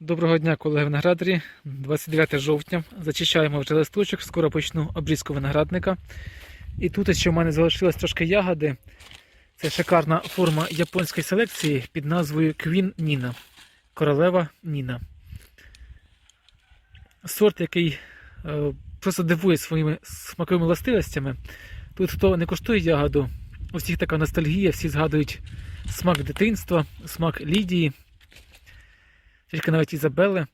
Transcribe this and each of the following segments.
Доброго дня, колеги виноградарі. 29 жовтня. Зачищаємо вже листочок, скоро почну обрізку виноградника. І тут ще в мене залишилось трошки ягоди. Це шикарна форма японської селекції під назвою Queen Nina. Королева Ніна. Сорт, який е, просто дивує своїми смаковими властивостями. Тут хто не коштує ягоду, у всіх така ностальгія, всі згадують смак дитинства, смак Лідії. Тільки навіть Ізабели.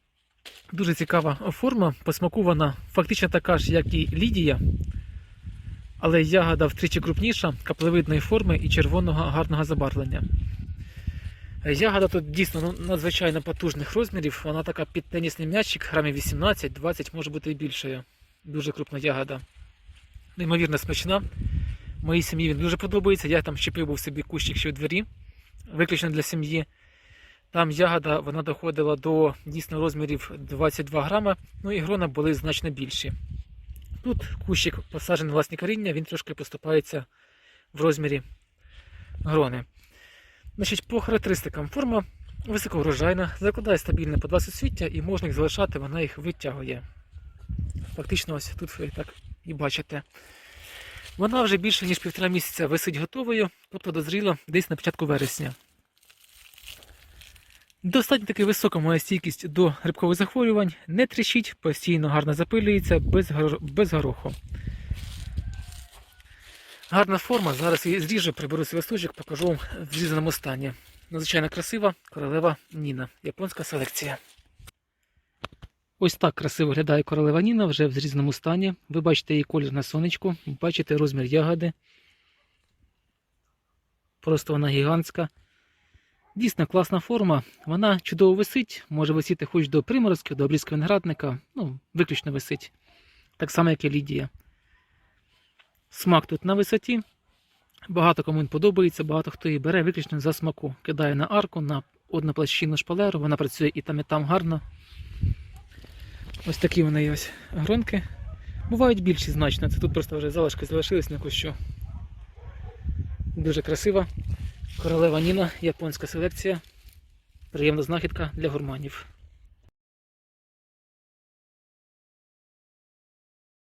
Дуже цікава форма. По смаку вона фактично така ж, як і Лідія. Але ягода втричі крупніша, каплевидної форми і червоного гарного забарвлення. Ягода тут дійсно ну, надзвичайно потужних розмірів. Вона така під тенісний м'ячик, грамів 18-20, може бути і більшою. Дуже крупна ягода. Неймовірно смачна. Моїй сім'ї він дуже подобається. Я там щепив був собі кущик ще у двері, виключно для сім'ї. Там ягода вона доходила до дійсно розмірів 22 грама, ну і грона були значно більші. Тут кущик посаджений власні коріння, він трошки поступається в розмірі грони. Значить, По характеристикам форма високоврожайна, закладає стабільне по 20 суття і можна їх залишати, вона їх витягує. Фактично, ось тут ви так і бачите. Вона вже більше ніж півтора місяця висить готовою, тобто дозріла десь на початку вересня. Достатньо таки висока моя стійкість до грибкових захворювань, не тріщить, постійно гарно запилюється, без, без гороху. Гарна форма, зараз її зріжу, приберу свій листочок, покажу вам в зрізаному стані. Надзвичайно красива королева Ніна, японська селекція. Ось так красиво виглядає королева Ніна вже в зрізаному стані. Ви бачите її колір на сонечку, бачите розмір ягоди. Просто вона гігантська. Дійсно класна форма, вона чудово висить, може висіти хоч до приморозків, до обрізки виноградника, ну, виключно висить. Так само, як і Лідія. Смак тут на висоті. Багато кому він подобається, багато хто її бере виключно за смаку. Кидає на арку, на одноплощинну шпалеру, вона працює і там, і там гарно. Ось такі вони ось гронки. Бувають більші значно. Це тут просто вже залишки залишились на кущу. Дуже красива. Королева Ніна, японська селекція. Приємна знахідка для гурманів.